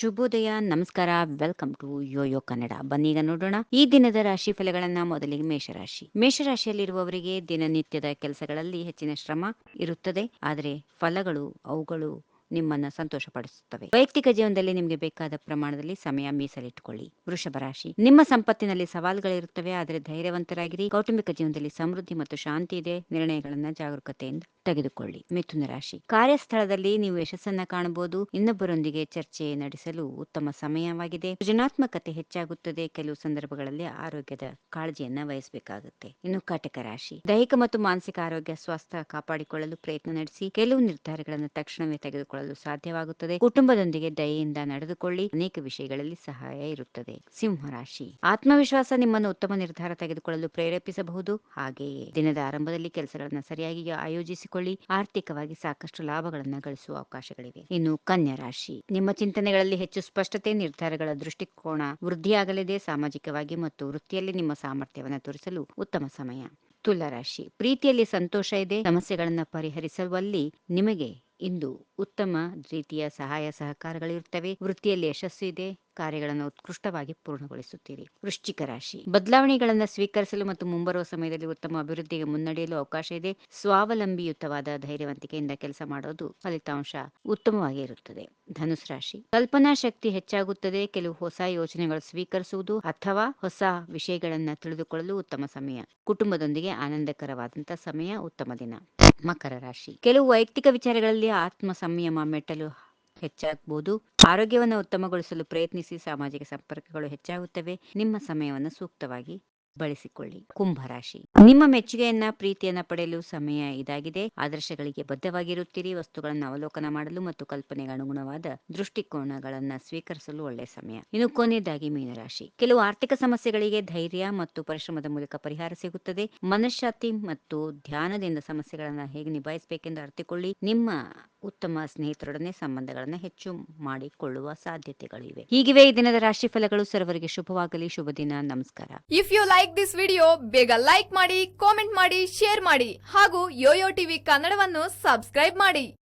ಶುಭೋದಯ, ನಮಸ್ಕಾರ, welcome to YoYo Kannada. ಬನ್ನೀಗ ನೋಡೋಣ ಈ ದಿನದ ರಾಶಿ ಫಲಗಳನ್ನ ಮೊದಲಿಗೆ ಮೇಷರಾಶಿ. ಮೇಷರಾಶಿಯಲ್ಲಿರುವವರಿಗೆ ದಿನನಿತ್ಯದ ಕೆಲಸಗಳಲ್ಲಿ ಹೆಚ್ಚಿನ ಶ್ರಮ ಇರುತ್ತದೆ. ಆದರೆ ಫಲಗಳು, ಅವುಗಳು ನಿಮ್ಮನ್ನ ಸಂತೋಷಪಡಿಸುತ್ತವೆ. ವೈಯಕ್ತಿಕ ಜೀವನದಲ್ಲಿ ನಿಮಗೆ ಬೇಕಾದ ಪ್ರಮಾಣದಲ್ಲಿ ಸಮಯ ಮೀಸಲಿಟ್ಟುಕೊಳ್ಳಿ. ವೃಷಭ ರಾಶಿ. ನಿಮ್ಮ ಸಂಪತ್ತಿನಲ್ಲಿ ಸವಾಲುಗಳಿರುತ್ತವೆ, ಆದರೆ ಧೈರ್ಯವಂತರಾಗಿರಿ. ಕೌಟುಂಬಿಕ ಜೀವನದಲ್ಲಿ ಸಮೃದ್ಧಿ ಮತ್ತು ಶಾಂತಿ ಇದೆ. ನಿರ್ಣಯಗಳನ್ನ ಜಾಗರೂಕತೆಯಿಂದ ತೆಗೆದುಕೊಳ್ಳಿ. ಮಿಥುನ ರಾಶಿ. ಕಾರ್ಯಸ್ಥಳದಲ್ಲಿ ನೀವು ಯಶಸ್ಸನ್ನ ಕಾಣಬಹುದು. ಇನ್ನೊಬ್ಬರೊಂದಿಗೆ ಚರ್ಚೆ ನಡೆಸಲು ಉತ್ತಮ ಸಮಯವಾಗಿದೆ. ಸೃಜನಾತ್ಮಕತೆ ಹೆಚ್ಚಾಗುತ್ತದೆ. ಕೆಲವು ಸಂದರ್ಭಗಳಲ್ಲಿ ಆರೋಗ್ಯದ ಕಾಳಜಿಯನ್ನ ವಹಿಸಬೇಕಾಗುತ್ತೆ. ಇನ್ನು ಕಟಕ ರಾಶಿ. ದೈಹಿಕ ಮತ್ತು ಮಾನಸಿಕ ಆರೋಗ್ಯ, ಸ್ವಾಸ್ಥ್ಯ ಕಾಪಾಡಿಕೊಳ್ಳಲು ಪ್ರಯತ್ನ ನಡೆಸಿ. ಕೆಲವು ನಿರ್ಧಾರಗಳನ್ನು ತಕ್ಷಣವೇ ತೆಗೆದುಕೊಳ್ಳಲು ಸಾಧ್ಯವಾಗುತ್ತದೆ. ಕುಟುಂಬದೊಂದಿಗೆ ದಯೆಯಿಂದ ನಡೆದುಕೊಳ್ಳಿ. ಅನೇಕ ವಿಷಯಗಳಲ್ಲಿ ಸಹಾಯ ಇರುತ್ತದೆ. ಸಿಂಹರಾಶಿ ಆತ್ಮವಿಶ್ವಾಸ ನಿಮ್ಮನ್ನು ಉತ್ತಮ ನಿರ್ಧಾರ ತೆಗೆದುಕೊಳ್ಳಲು ಪ್ರೇರೇಪಿಸಬಹುದು. ಹಾಗೆಯೇ ದಿನದ ಆರಂಭದಲ್ಲಿ ಕೆಲಸಗಳನ್ನು ಸರಿಯಾಗಿ ಆಯೋಜಿಸಿಕೊಳ್ಳಿ. ಆರ್ಥಿಕವಾಗಿ ಸಾಕಷ್ಟು ಲಾಭಗಳನ್ನು ಗಳಿಸುವ ಅವಕಾಶಗಳಿವೆ. ಇನ್ನು ಕನ್ಯಾ ರಾಶಿ. ನಿಮ್ಮ ಚಿಂತನೆಗಳಲ್ಲಿ ಹೆಚ್ಚು ಸ್ಪಷ್ಟತೆ, ನಿರ್ಧಾರಗಳ ದೃಷ್ಟಿಕೋನ ವೃದ್ಧಿಯಾಗಲಿದೆ. ಸಾಮಾಜಿಕವಾಗಿ ಮತ್ತು ವೃತ್ತಿಯಲ್ಲಿ ನಿಮ್ಮ ಸಾಮರ್ಥ್ಯವನ್ನು ತೋರಿಸಲು ಉತ್ತಮ ಸಮಯ. ತುಲಾರಾಶಿ ಪ್ರೀತಿಯಲ್ಲಿ ಸಂತೋಷ ಇದೆ. ಸಮಸ್ಯೆಗಳನ್ನು ಪರಿಹರಿಸುವಲ್ಲಿ ನಿಮಗೆ ಇಂದು ಉತ್ತಮ ರೀತಿಯ ಸಹಾಯ ಸಹಕಾರಗಳಿರುತ್ತವೆ. ವೃತ್ತಿಯಲ್ಲಿ ಯಶಸ್ಸು ಇದೆ. ಕಾರ್ಯಗಳನ್ನು ಉತ್ಕೃಷ್ಟವಾಗಿ ಪೂರ್ಣಗೊಳಿಸುತ್ತೀರಿ. ವೃಶ್ಚಿಕ ರಾಶಿ. ಬದಲಾವಣೆಗಳನ್ನು ಸ್ವೀಕರಿಸಲು ಮತ್ತು ಮುಂಬರುವ ಸಮಯದಲ್ಲಿ ಉತ್ತಮ ಅಭಿವೃದ್ಧಿಗೆ ಮುನ್ನಡೆಯಲು ಅವಕಾಶ ಇದೆ. ಸ್ವಾವಲಂಬಿಯುತವಾದ ಧೈರ್ಯವಂತಿಕೆಯಿಂದ ಕೆಲಸ ಮಾಡೋದು ಫಲಿತಾಂಶ ಉತ್ತಮವಾಗಿ ಇರುತ್ತದೆ. ಧನುಸ್ ರಾಶಿ. ಕಲ್ಪನಾ ಶಕ್ತಿ ಹೆಚ್ಚಾಗುತ್ತದೆ. ಕೆಲವು ಹೊಸ ಯೋಜನೆಗಳು ಸ್ವೀಕರಿಸುವುದು ಅಥವಾ ಹೊಸ ವಿಷಯಗಳನ್ನು ತಿಳಿದುಕೊಳ್ಳಲು ಉತ್ತಮ ಸಮಯ. ಕುಟುಂಬದೊಂದಿಗೆ ಆನಂದಕರವಾದಂತಹ ಸಮಯ ಉತ್ತಮ ದಿನ. ಮಕರ ರಾಶಿ. ಕೆಲವು ವೈಯಕ್ತಿಕ ವಿಚಾರಗಳಲ್ಲಿ ಆತ್ಮ ಸಂಯಮ ಮೆಟ್ಟಲು ಹೆಚ್ಚಾಗಬಹುದು ಆರೋಗ್ಯವನ್ನು ಉತ್ತಮಗೊಳಿಸಲು ಪ್ರಯತ್ನಿಸಿ ಸಾಮಾಜಿಕ ಸಂಪರ್ಕಗಳು ಹೆಚ್ಚಾಗುತ್ತವೆ. ನಿಮ್ಮ ಸಮಯವನ್ನು ಸೂಕ್ತವಾಗಿ ಬಳಸಿಕೊಳ್ಳಿ. ಕುಂಭರಾಶಿ. ನಿಮ್ಮ ಮೆಚ್ಚುಗೆಯನ್ನ, ಪ್ರೀತಿಯನ್ನ ಪಡೆಯಲು ಸಮಯ ಇದಾಗಿದೆ. ಆದರ್ಶಗಳಿಗೆ ಬದ್ಧವಾಗಿರುತ್ತೀರಿ. ವಸ್ತುಗಳನ್ನು ಅವಲೋಕನ ಮಾಡಲು ಮತ್ತು ಕಲ್ಪನೆಗೆ ಅನುಗುಣವಾದ ದೃಷ್ಟಿಕೋನಗಳನ್ನ ಸ್ವೀಕರಿಸಲು ಒಳ್ಳೆಯ ಸಮಯ. ಇನ್ನು ಕೊನೆಯದಾಗಿ ಮೀನರಾಶಿ. ಕೆಲವು ಆರ್ಥಿಕ ಸಮಸ್ಯೆಗಳಿಗೆ ಧೈರ್ಯ ಮತ್ತು ಪರಿಶ್ರಮದ ಮೂಲಕ ಪರಿಹಾರ ಸಿಗುತ್ತದೆ. ಮನಃಶಾಂತಿ ಮತ್ತು ಧ್ಯಾನದಿಂದ ಸಮಸ್ಯೆಗಳನ್ನು ಹೇಗೆ ನಿಭಾಯಿಸಬೇಕೆಂದು ಅರ್ಥಿಕೊಳ್ಳಿ ನಿಮ್ಮ ಉತ್ತಮ ಸ್ನೇಹಿತರೊಡನೆ ಸಂಬಂಧಗಳನ್ನು ಹೆಚ್ಚು ಮಾಡಿಕೊಳ್ಳುವ ಸಾಧ್ಯತೆಗಳಿವೆ. ಹೀಗಿವೆ ಈ ದಿನದ ರಾಶಿ ಫಲಗಳು ಸರ್ವರಿಗೆ ಶುಭವಾಗಲಿ. ಶುಭ ದಿನ. ನಮಸ್ಕಾರ. If you like this video ಬೇಗ ಲೈಕ್ ಮಾಡಿ ಕಾಮೆಂಟ್ ಮಾಡಿ ಶೇರ್ ಮಾಡಿ ಹಾಗೂ ಯೋಯೋ ಟಿವಿ ಕನ್ನಡವನ್ನು ಸಬ್ಸ್ಕ್ರೈಬ್ ಮಾಡಿ.